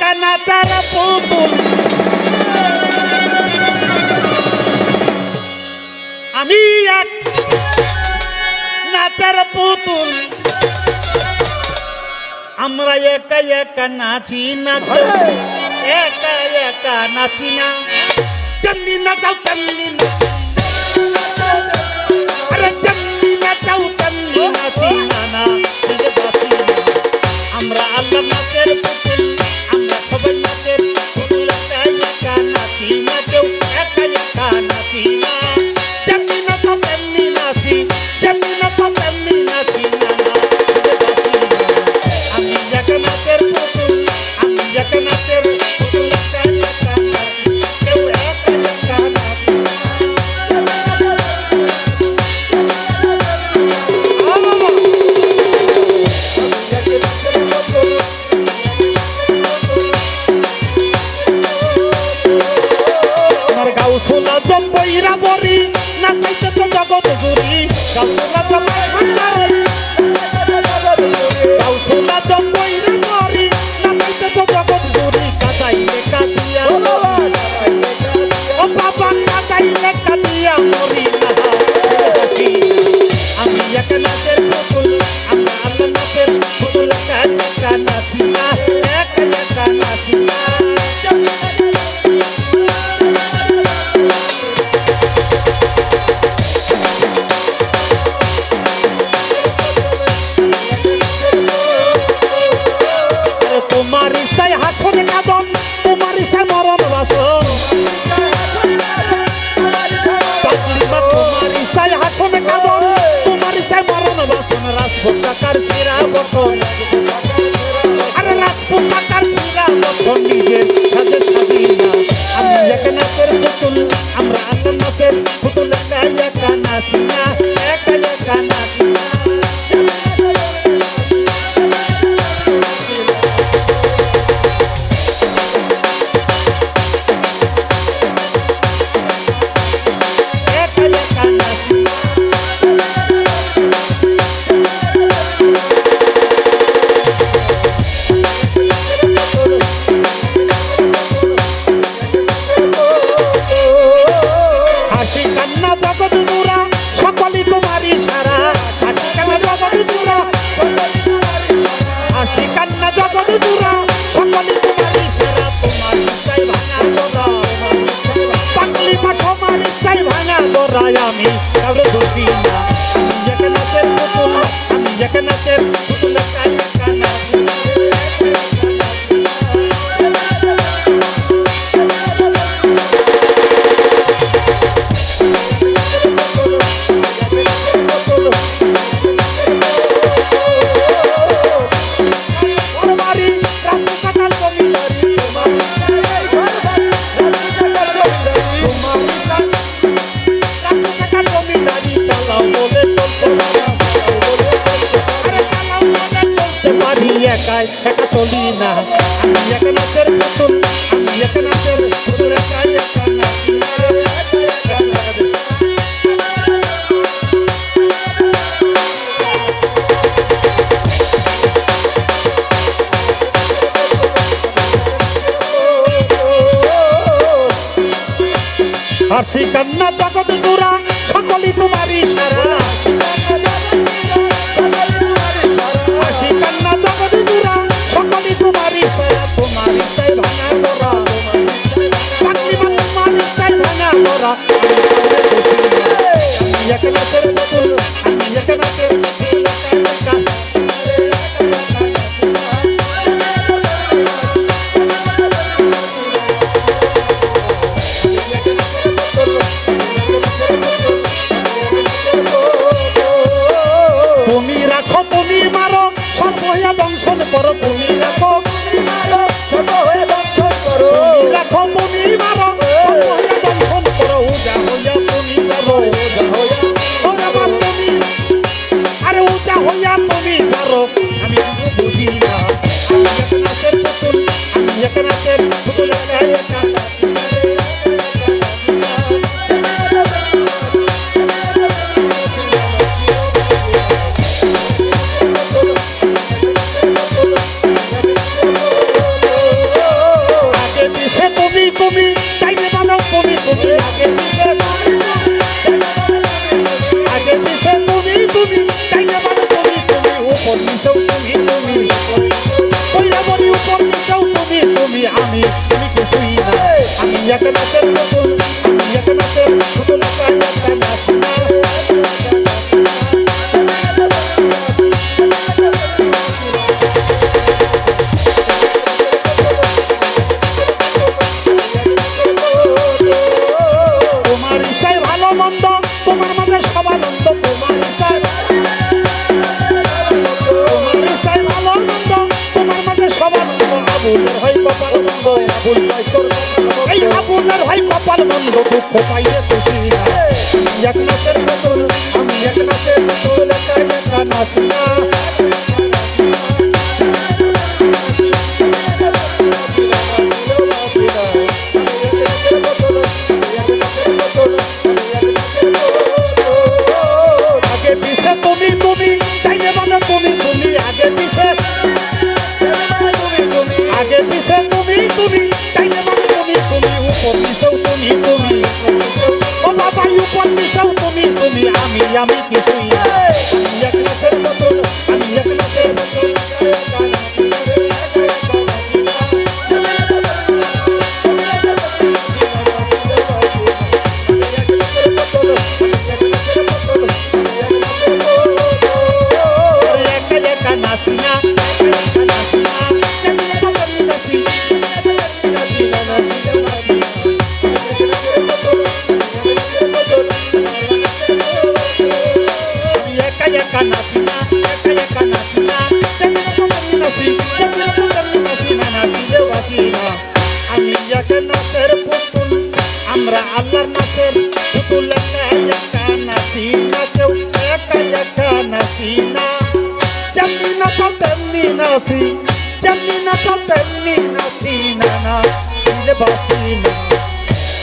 كان تربوب আমি এক নাচার পুতুল। আমরা একা একা নাচি না একা একা নাচি না। তেমনি নাচাও তেমনি নাচি। মরি না চাইতে তো জগতে ঘুরি cara, Can I একাই একা চলি না। আমি একা নাচের পুতুল আমি একা নাচের হাসি কান্না জগত এক নাচের এই ভাই কপাল মন্দ দুঃখ পাইলে খুশি না। এক নাচের এক নাচের আমি আমি কিছুই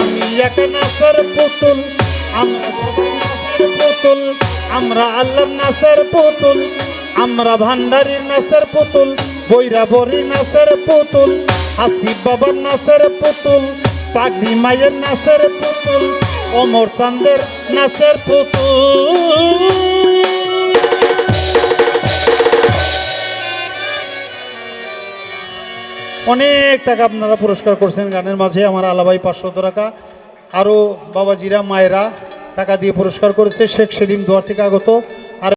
আমি এক নাচের পুতুল পুতুল আমরা আল্লাহর নাচের পুতুল, আমরা ভান্ডারির নাচের পুতুল বৈরা বরি নাচের পুতুল হাসিব বাবার নাচের পুতুল পাগড়ি মায়ের নাচের পুতুল, অমর চান্দের নাচের পুতুল। অনেক টাকা আপনারা পুরস্কার করছেন গানের মাঝে। আমার আলাবাই পাঁচশো টাকা। আরও বাবাজিরা, মায়েরা টাকা দিয়ে পুরস্কার করেছে। শেখ সেলিম দুয়ার থেকে আগত।